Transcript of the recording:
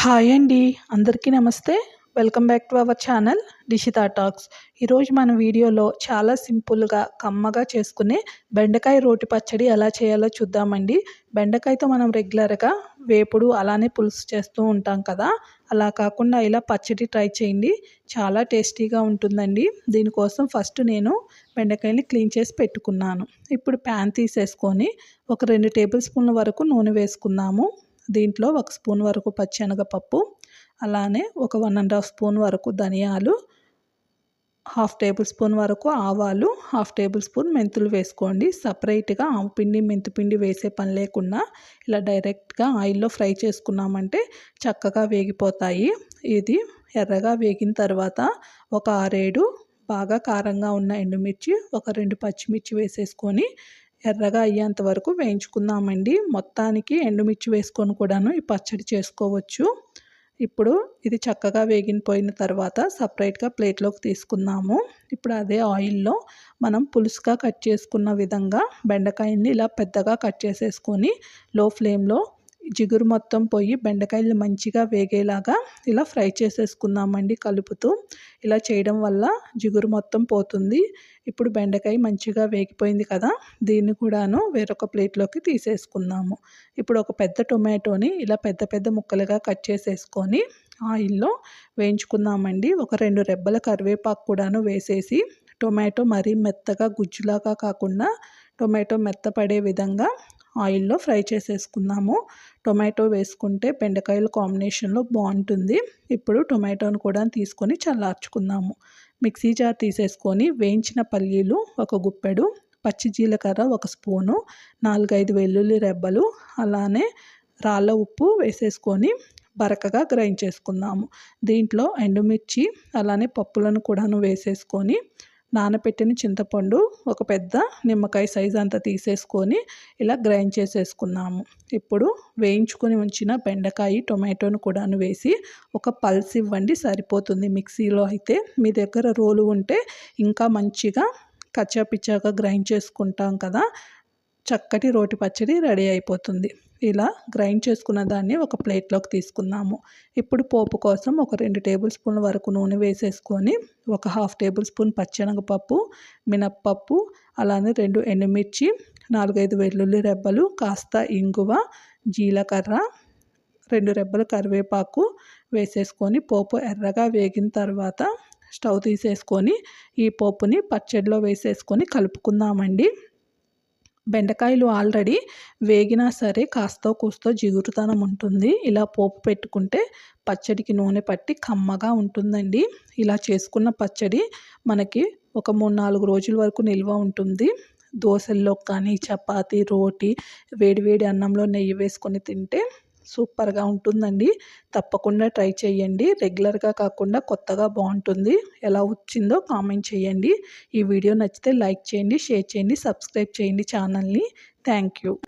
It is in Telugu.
హాయ్ అండి. అందరికీ నమస్తే. Welcome back to our channel Dishita talks ఈరోజు మన వీడియోలో చాలా సింపుల్గా కమ్మగా చేసుకునే బెండకాయ రోటి పచ్చడి ఎలా చేయాలో చూద్దామండి. బెండకాయతో మనం రెగ్యులర్గా వేపుడు అలానే పులుసు చేస్తూ ఉంటాం కదా. అలా కాకుండా ఇలా పచ్చడి ట్రై చేయండి. చాలా టేస్టీగా ఉంటుందండి. దీనికోసం ఫస్ట్ నేను బెండకాయని క్లీన్ చేసి పెట్టుకున్నాను. ఇప్పుడు ప్యాన్ తీసేసుకొని ఒక రెండు టేబుల్ స్పూన్ల వరకు నూనె వేసుకుందాము. దీంట్లో ఒక స్పూన్ వరకు పచ్చెనగపప్పు అలానే ఒక వన్ అండ్ హాఫ్ స్పూన్ వరకు ధనియాలు హాఫ్ టేబుల్ స్పూన్ వరకు ఆవాలు హాఫ్ టేబుల్ స్పూన్ మెంతులు వేసుకోండి. సపరేట్గా ఆవు పిండి వేసే పని లేకుండా ఇలా డైరెక్ట్గా ఆయిల్లో ఫ్రై చేసుకున్నామంటే చక్కగా వేగిపోతాయి. ఇది ఎర్రగా వేగిన తర్వాత ఒక ఆరేడు బాగా కారంగా ఉన్న ఎండుమిర్చి ఒక రెండు పచ్చిమిర్చి వేసేసుకొని ఎర్రగా అయ్యేంత వరకు వేయించుకుందామండి. మొత్తానికి ఎండుమిర్చి వేసుకొని కూడాను ఈ పచ్చడి చేసుకోవచ్చు. ఇప్పుడు ఇది చక్కగా వేగిపోయిన తర్వాత సపరేట్గా ప్లేట్లోకి తీసుకుందాము. ఇప్పుడు అదే ఆయిల్లో మనం పులుసుగా కట్ చేసుకున్న విధంగా బెండకాయని ఇలా పెద్దగా కట్ చేసేసుకొని లో ఫ్లేమ్లో జిగురు మొత్తం పోయి బెండకాయలు మంచిగా వేగేలాగా ఇలా ఫ్రై చేసేసుకుందామండి కలుపుతూ. ఇలా చేయడం వల్ల జిగురు మొత్తం పోతుంది. ఇప్పుడు బెండకాయ మంచిగా వేగిపోయింది కదా దీన్ని కూడాను వేరొక ప్లేట్లోకి తీసేసుకుందాము. ఇప్పుడు ఒక పెద్ద టొమాటోని ఇలా పెద్ద పెద్ద ముక్కలుగా కట్ చేసేసుకొని ఆయిల్లో వేయించుకుందామండి. ఒక రెండు రెబ్బల కరివేపాకు కూడాను వేసేసి టొమాటో మరీ మెత్తగా గుజ్జులాగా కాకుండా టొమాటో మెత్తపడే విధంగా ఆయిల్లో ఫ్రై చేసేసుకుందాము. టొమాటో వేసుకుంటే బెండకాయల కాంబినేషన్లో బాగుంటుంది. ఇప్పుడు టొమాటోను కూడా తీసుకొని చల్లార్చుకుందాము. మిక్సీ జార్ తీసేసుకొని వేయించిన పల్లీలు ఒక గుప్పెడు పచ్చి జీలకర్ర ఒక స్పూను నాలుగైదు వెల్లుల్లి రెబ్బలు అలానే రాళ్ళ ఉప్పు వేసేసుకొని బరకగా గ్రైండ్ చేసుకుందాము. దీంట్లో ఎండుమిర్చి అలానే పప్పులను కూడాను వేసేసుకొని నానబెట్టిన చింతపండు ఒక పెద్ద నిమ్మకాయ సైజ్ అంతా తీసేసుకొని ఇలా గ్రైండ్ చేసేసుకున్నాము. ఇప్పుడు వేయించుకొని ఉంచిన బెండకాయ టొమాటోను కూడాను వేసి ఒక పల్స్ ఇవ్వండి సరిపోతుంది. మిక్సీలో అయితే మీ దగ్గర రోలు ఉంటే ఇంకా మంచిగా కచ్చాపిచ్చాగా గ్రైండ్ చేసుకుంటాం కదా. చక్కటి రోటి పచ్చడి రెడీ అయిపోతుంది. ఇలా గ్రైండ్ చేసుకున్న దాన్ని ఒక ప్లేట్లోకి తీసుకున్నాము ఇప్పుడు పోపు కోసం ఒక రెండు టేబుల్ స్పూన్ల వరకు నూనె వేసేసుకొని ఒక హాఫ్ టేబుల్ స్పూన్ పచ్చెనగపప్పు మినప్పప్పు అలానే రెండు ఎండుమిర్చి నాలుగైదు వెల్లుల్లి రెబ్బలు కాస్త ఇంగువ జీలకర్ర రెండు రెబ్బలు కరివేపాకు వేసేసుకొని పోపు ఎర్రగా వేగిన తర్వాత స్టవ్ తీసేసుకొని ఈ పోపుని పచ్చడిలో వేసేసుకొని కలుపుకుందామండి. బెండకాయలు ఆల్రెడీ వేగినా సరే కాస్తో కూస్తో జిగురుతనం ఉంటుంది. ఇలా పోపు పెట్టుకుంటే పచ్చడికి నూనె పట్టి కమ్మగా ఉంటుందండి. ఇలా చేసుకున్న పచ్చడి మనకి ఒక మూడు నాలుగు రోజుల వరకు నిల్వ ఉంటుంది. దోశల్లో కానీ చపాతీ రోటీ వేడివేడి అన్నంలో నెయ్యి వేసుకొని తింటే సూపర్గా ఉంటుందండి. తప్పకుండా ట్రై చేయండి. రెగ్యులర్గా కాకుండా కొత్తగా బాగుంటుంది. ఎలా వచ్చిందో కామెంట్ చేయండి. ఈ వీడియో నచ్చితే లైక్ చేయండి షేర్ చేయండి సబ్స్క్రైబ్ చేయండి ఛానల్ని. Thank you